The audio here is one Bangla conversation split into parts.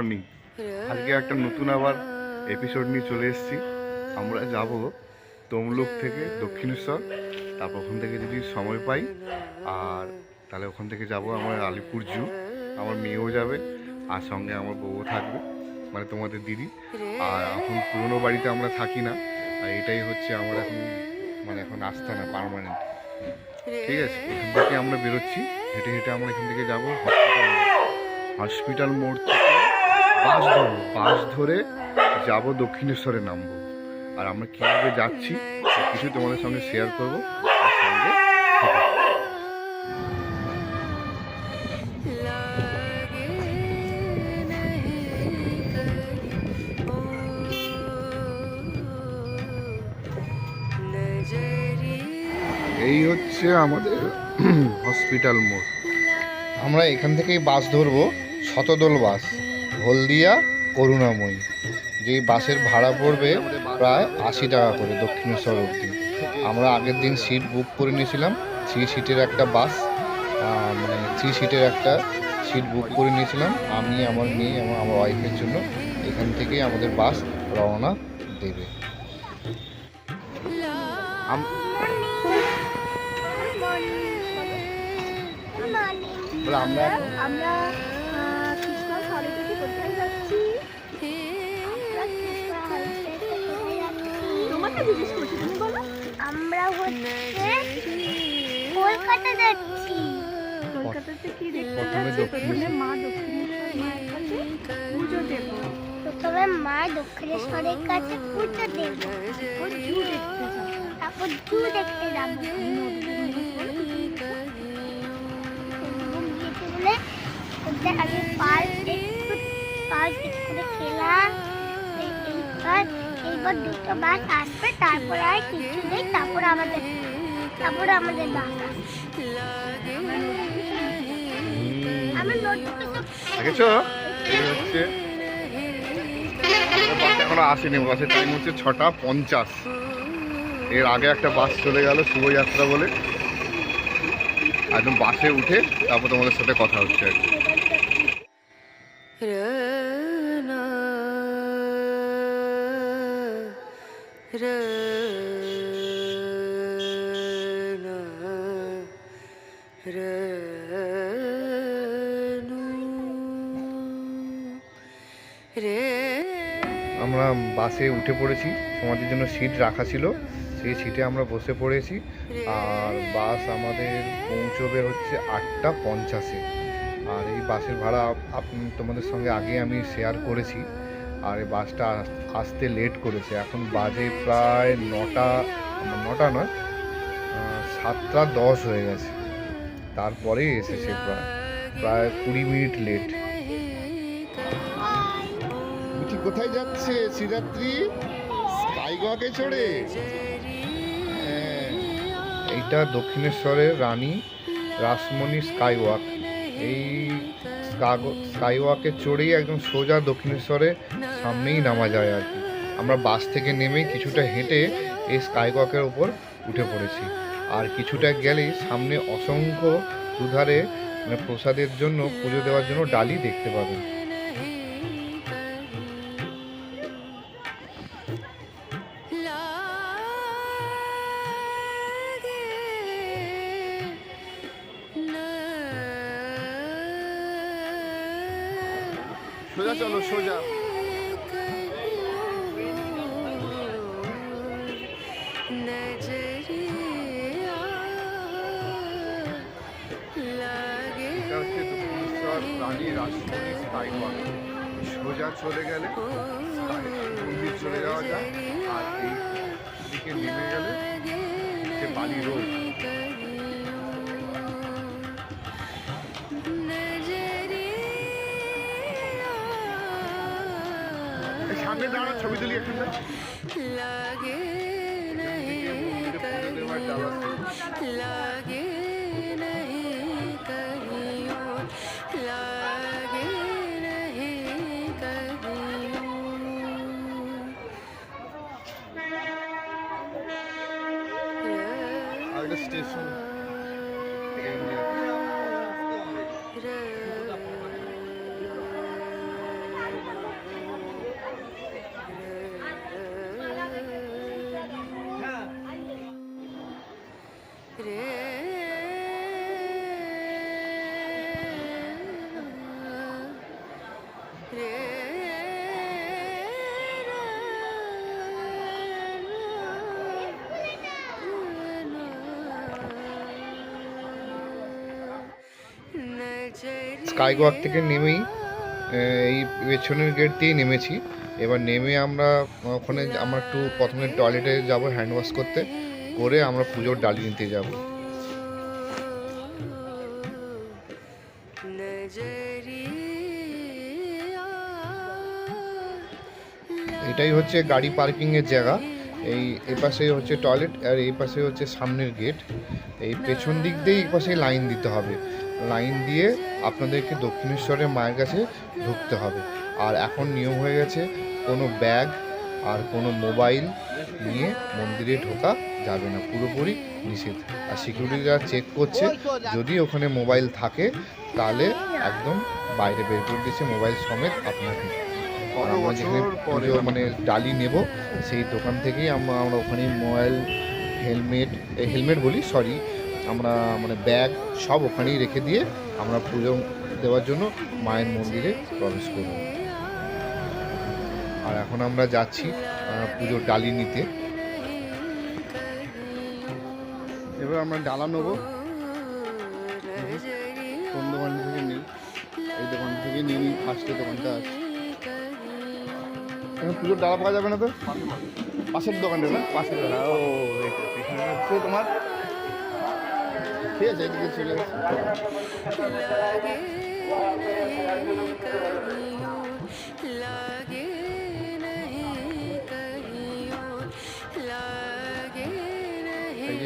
মর্নিং আজকে একটা নতুন আবার এপিসোড নিয়ে চলে এসেছি। আমরা যাব তমলুক থেকে দক্ষিণেশ্বর, তারপর ওখান থেকে যদি সময় পাই, আর তাহলে ওখান থেকে যাব আমার আলিপুর জু। আমার মেয়েও যাবে, আর সঙ্গে আমার বউও থাকবে মানে তোমাদের দিদি। আর এখন পুরনো বাড়িতে আমরা থাকি না, আর এটাই হচ্ছে আমার এখন মানে এখন আসতে না পারমানেন্ট ঠিক আছে, এখান থেকে আমরা বেরোচ্ছি, হেঁটে হেঁটে আমরা এখান থেকে যাব হসপিটাল হসপিটাল মোড় থেকে বাস ধরবো বাস ধরে যাব দক্ষিণেশ্বরে নামবো। আর আমরা কীভাবে যাচ্ছি কিছু তোমাদের সঙ্গে শেয়ার করব সঙ্গে এই হচ্ছে আমাদের হসপিটাল মোড়। আমরা এখান থেকেই বাস ধরবো, শতদল বাস। হলদিয়া করুণাময়ী যে বাসের ভাড়া পড়বে প্রায় আশি টাকা করে দক্ষিণেশ্বর অবধি। আমরা আগের দিন সিট বুক করে নিয়েছিলাম থ্রি সিটের একটা বাস মানে থ্রি সিটের একটা সিট বুক করে নিয়েছিলাম আমি আমার মেয়ে এবং আমার ওয়াইফের জন্য। এখান থেকে আমাদের বাস রওনা দেবে। আম- আমরা জিজ্ঞেস করছি তুমি বলো আমরা হচ্ছে কলকাতা যাচ্ছি। কলকাতাতে কি দেখতে প্রথমে যাচ্ছি? প্রথমে মা দক্ষিণেশ্বর মায়ের কাছে পুজো দেব প্রথমে মা দক্ষিণেশ্বরের কাছে পুজো দেব। তারপর জু দেখতে যাব। তারপর জু দেখতে যাব। বলে আগে পার্ক পার্ক করে এই- এইবার দুটো বাস আসবে, তারপর আর কিছু নেই, তারপর আমাদের তারপর আমাদের এখনও আসেনি হচ্ছে ছটা পঞ্চাশ। এর আগে একটা বাস চলে গেল শুভযাত্রা বলে। একদম বাসে উঠে তারপর তোমাদের সাথে কথা হচ্ছে আর কি। আমরা বাসে উঠে পড়েছি। তোমাদের জন্য সিট রাখা ছিল। সেই সিটে আমরা বসে পড়েছি। আর বাস আমাদের পৌঁছবে হচ্ছে আটটা পঞ্চাশে। আর এই বাসের ভাড়া তোমাদের সঙ্গে আগে আমি শেয়ার করেছি। আর এই বাসটা আস- আসতে লেট করেছে। এখন বাজে প্রায় নটা নটা নয় সাতটা দশ হয়ে গেছে। তারপরেই এসেছে প্রায় প্রায় কুড়ি মিনিট লেট কোথায় যাচ্ছে শ্রীরাত্রি? স্কাইওয়াকে চড়ে? হ্যাঁ, এইটা দক্ষিণেশ্বরের রানী রাসমণি স্কাইওয়াক। এই স্কাইওয়াকে চড়েই একদম সোজা দক্ষিণেশ্বরে সামনেই নামা যায় আর কি। আমরা বাস থেকে নেমে কিছুটা হেঁটে এই স্কাইওয়াকের ওপর উঠে পড়েছি। আর কিছুটা গেলেই সামনে অসংখ্য দুধারে মানে প্রসাদের জন্য পুজো দেওয়ার জন্য ডালি দেখতে পাবেন। দক্ষিণেশ্বর রানী রাসমণি স্কাইওয়াক সোজা চলে গেলে মন্দির চলে যাওয়া যায় আর এই দিকে নেমে গেলে যে বালি রোড সামনে দাঁড়া ছবি তুলি এখানটা लागे মন্দিরে স্টেশন কাইগোয়াক থেকে নেমেই এই পেছনের গেট দিয়েই নেমেছি। এবার নেমে আমরা ওখানে আমরা একটু প্রথমে টয়লেটে যাব হ্যান্ড ওয়াশ করতে। করে আমরা পুজোর ডালি নিতে যাব। এটাই হচ্ছে গাড়ি পার্কিংয়ের জায়গা। এই এ পাশে হচ্ছে টয়লেট আর এই পাশে হচ্ছে সামনের গেট এই পেছন দিক দিয়ে এই পাশে লাইন দিতে হবে। লাইন দিয়ে আপনাদেরকে দক্ষিণেশ্বরের মায়ের কাছে ঢুকতে হবে। আর এখন নিয়ম হয়ে গেছে, কোনো ব্যাগ আর কোনো মোবাইল নিয়ে মন্দিরে ঢোকা যাবে না। পুরোপুরি নিষেধ। আর সিকিউরিটিরা চেক করছে, যদি ওখানে মোবাইল থাকে, তাহলে একদম বাইরে বের করে দিচ্ছে মোবাইল সমেত আপনাকে। আমরা যেখানে পুজো মানে ডালি নেব সেই দোকান থেকেই আমরা আমরা ওখানে মোবাইল হেলমেট হেলমেট বলি সরি আমরা মানে ব্যাগ সব ওখানেই রেখে দিয়ে আমরা পুজো দেওয়ার জন্য মায়ের মন্দিরে প্রবেশ করব। আর এখন আমরা যাচ্ছি পুজোর ডালি নিতে। এবার আমরা ডালা নেব। কোন দোকান থেকে নিই? এই দোকান থেকে নিয়ে নিই ফার্স্টে দোকানটা আছে। পুজোর ডালা পাওয়া যাবে না তো? পাশের দোকানটা না? পাশের দোকান। ও এটা তোমার? ঠিক আছে এদিকে চলে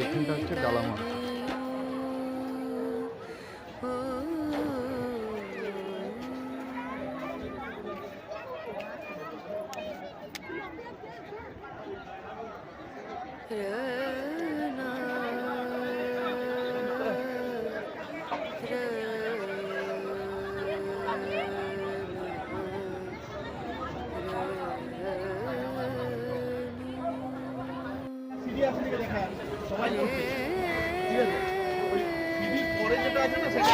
এখানটা হচ্ছে ডালামা সবাই ঠিক আছে? পরে যেটা আছে না সেটা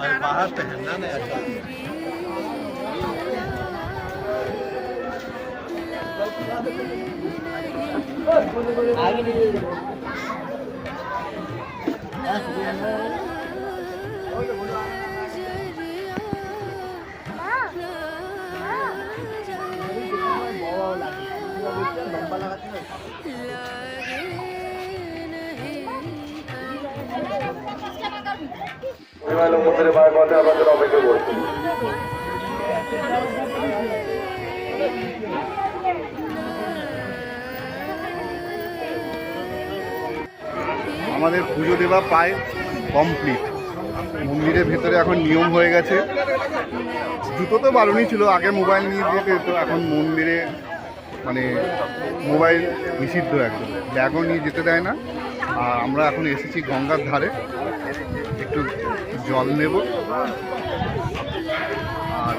और बाहर पहनना नहीं अच्छा মা আমাদের পুজো দেওয়া প্রায় কমপ্লিট। মন্দিরের ভেতরে এখন নিয়ম হয়ে গেছে। জুতো তো বারণই ছিল, আগে মোবাইল নিয়ে যেতে হতো, এখন মন্দিরে মানে মোবাইল নিষিদ্ধ একদম। ব্যাগও নিয়ে যেতে দেয় না। আর আমরা এখন এসেছি গঙ্গার ধারে। জল নেব। আর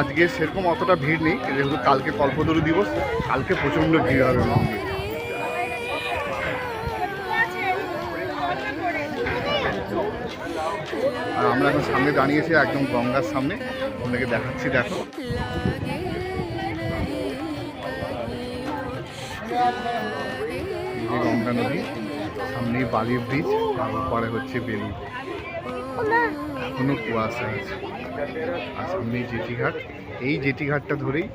আজকে সেরকম অতটা ভিড় নেই, যেহেতু কালকে কল্পতরু দিবস, কালকে প্রচণ্ড ভিড় হবে আর আমরা এখন সামনে দাঁড়িয়েছি একদম গঙ্গার সামনে আপনাকে দেখাচ্ছি, দেখো। গঙ্গা নদী, সামনেই বালির ব্রিজ আর পরে হচ্ছে বেলুন এখনও কুয়াশা আছে। আর সামনেই জেটিঘাট এই জেটিঘাটটা ধরেই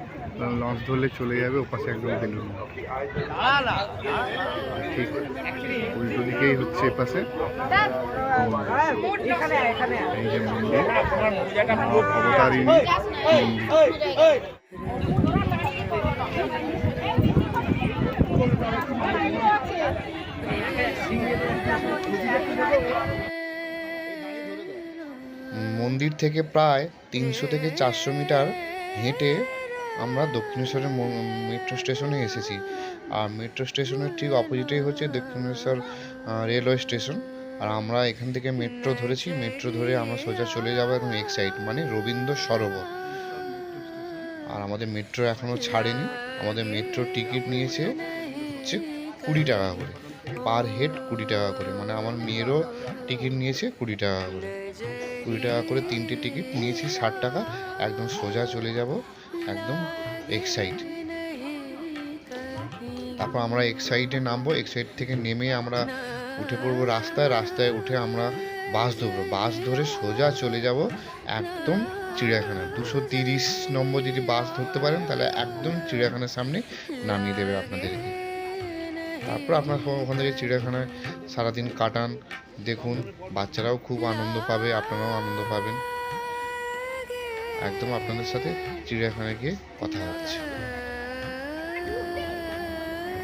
লঞ্চ ধরলে চলে যাবে ওপাশে একদম বেলুন ঠিক। উল্টো দিকেই হচ্ছে এপাশে। এই যে মন্দির। অবতারিণী মন্দির। মন্দির থেকে প্রায় তিনশো থেকে চারশো মিটার হেঁটে আমরা দক্ষিণেশ্বরের মেট্রো স্টেশনে এসেছি। আর মেট্রো স্টেশনের ঠিক অপোজিটেই হচ্ছে দক্ষিণেশ্বর রেলওয়ে স্টেশন আর আমরা এখান থেকে মেট্রো ধরেছি। মেট্রো ধরে আমরা সোজা চলে যাব এখন এক্সাইড মানে রবীন্দ্র সরোবর। আর আমাদের মেট্রো এখনও ছাড়েনি। আমাদের মেট্রো টিকিট নিয়েছে হচ্ছে কুড়ি টাকা করে। পার হেড কুড়ি টাকা করে। মানে আমার মেয়েরও টিকিট নিয়েছে কুড়ি টাকা করে। কুড়ি টাকা করে তিনটে টিকিট নিয়েছি, ষাট টাকা। একদম সোজা চলে যাব, একদম এক্সাইড তারপর আমরা এক্সাইডে নামবো এক্সাইড থেকে নেমে আমরা উঠে পড়ব রাস্তায়। রাস্তায় উঠে আমরা বাস ধরবো। বাস ধরে সোজা চলে যাব একদম চিড়িয়াখানা। দুশো তিরিশ নম্বর যদি বাস ধরতে পারেন, তাহলে একদম চিড়িয়াখানার সামনে নামিয়ে দেবে আপনাদেরকে। তারপর আপনার ওখান থেকে চিড়িয়াখানায় সারাদিন কাটান, দেখুন। বাচ্চারাও খুব আনন্দ পাবে, আপনারাও আনন্দ পাবেন। একদম আপনাদের সাথে চিড়িয়াখানায় গিয়ে কথা হচ্ছে।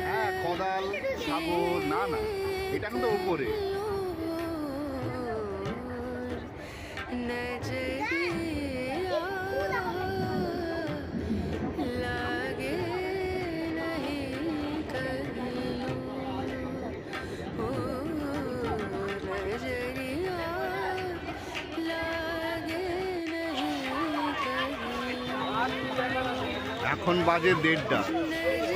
হ্যাঁ না না, এটা কিন্তু উপরে। এখন বাজে দেড়টা।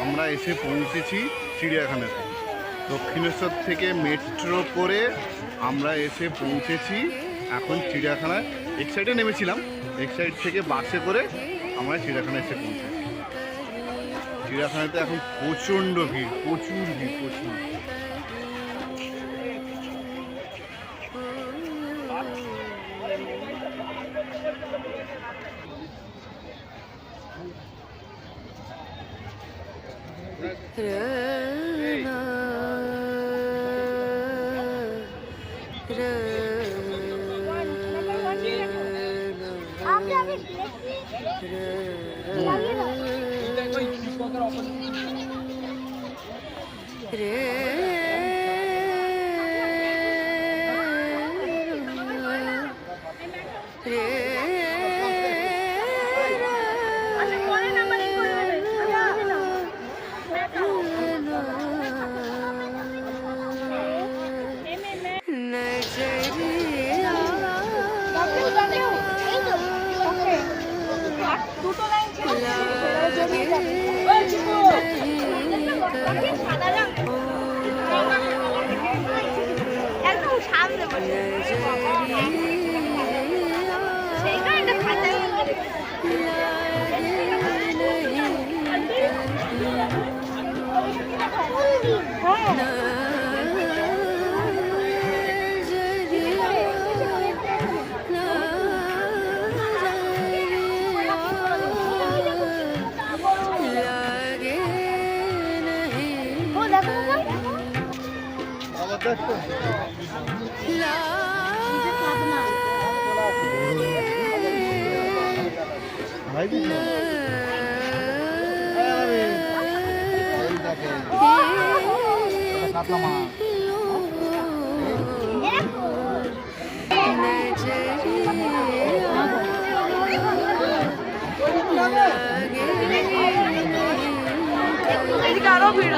আমরা এসে পৌঁছেছি চিড়িয়াখানাতে। দক্ষিণেশ্বর থেকে মেট্রো করে আমরা এসে পৌঁছেছি এখন চিড়িয়াখানায়। এক সাইডে নেমেছিলাম, এক সাইড থেকে বাসে করে আমরা চিড়িয়াখানায় এসে পৌঁছেছি। চিড়িয়াখানাতে এখন প্রচণ্ড ভিড়, প্রচুর ভিড়, প্রচুর দেখি আচ্ছা এদিকে আরও ভিড়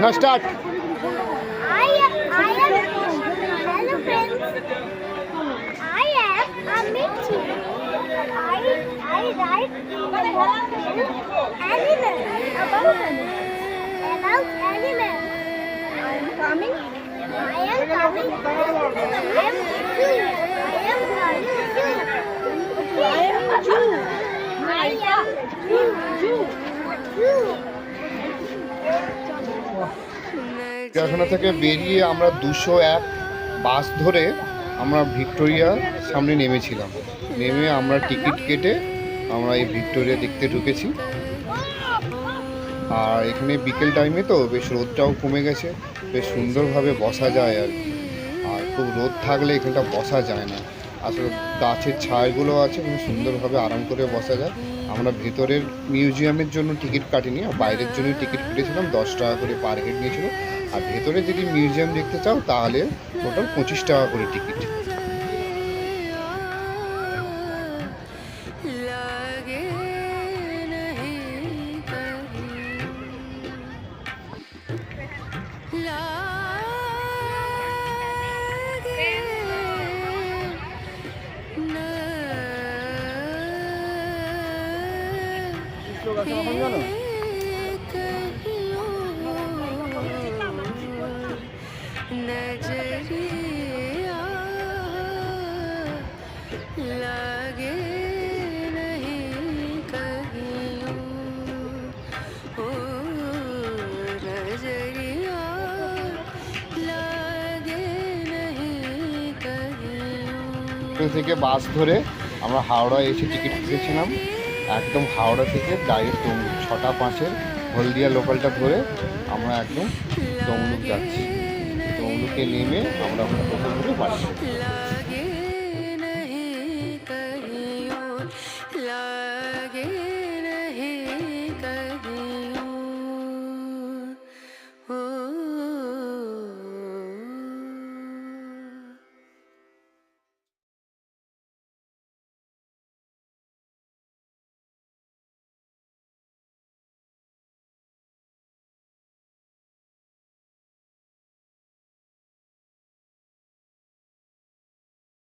Now start. I am, I am, hello friends. I am I, I write about animals, about animals. Coming. I am coming. I am soon. I am coming. I am Jew. I am Jew. Jew. Jew. চিড়িয়াখানা থেকে বেরিয়ে আমরা দুশো এক বাস ধরে আমরা ভিক্টোরিয়া সামনে নেমেছিলাম নেমে আমরা টিকিট কেটে আমরা এই ভিক্টোরিয়া দেখতে ঢুকেছি আর এখানে বিকেল টাইমে তো বেশ রোদটাও কমে গেছে, বেশ সুন্দরভাবে বসা যায় আর আর খুব রোদ থাকলে এখানটা বসা যায় না। আসলে গাছের ছায়াগুলো আছে, খুব সুন্দরভাবে আরাম করে বসা যায়। আমরা ভেতরের মিউজিয়ামের জন্য টিকিট কাটিনি, আর বাইরের জন্য টিকিট কেটেছিলাম, দশ টাকা করে পার হেড নিয়েছিল। আর ভেতরে যদি মিউজিয়াম দেখতে চাও, তাহলে টোটাল পঁচিশ টাকা করে টিকিট হোটেল থেকে বাস ধরে আমরা হাওড়া এসে টিকিট কেটেছিলাম। একদম হাওড়া থেকে ডাইরেক্ট তমলুক, ছটা পাঁচের হলদিয়া লোকালটা ধরে আমরা একদম তমলুক যাচ্ছি। তমলুকে নেমে আমরা ওখানে টোটো ধরে বাড়ি